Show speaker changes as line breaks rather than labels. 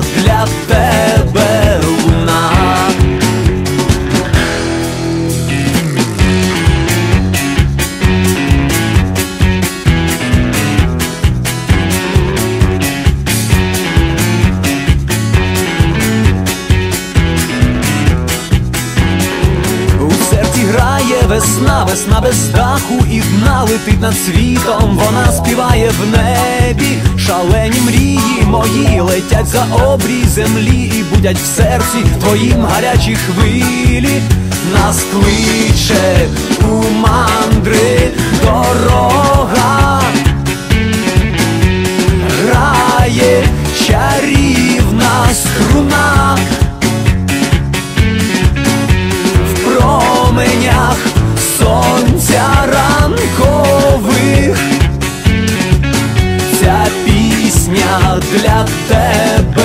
для тебе луна. Весна, весна без страху і дна летить над світом, вона співає в небі, шалені мрії мої летять за обрій землі і будять в серці твоїм гарячі хвилі, нас кличе у мандри пісня для тебе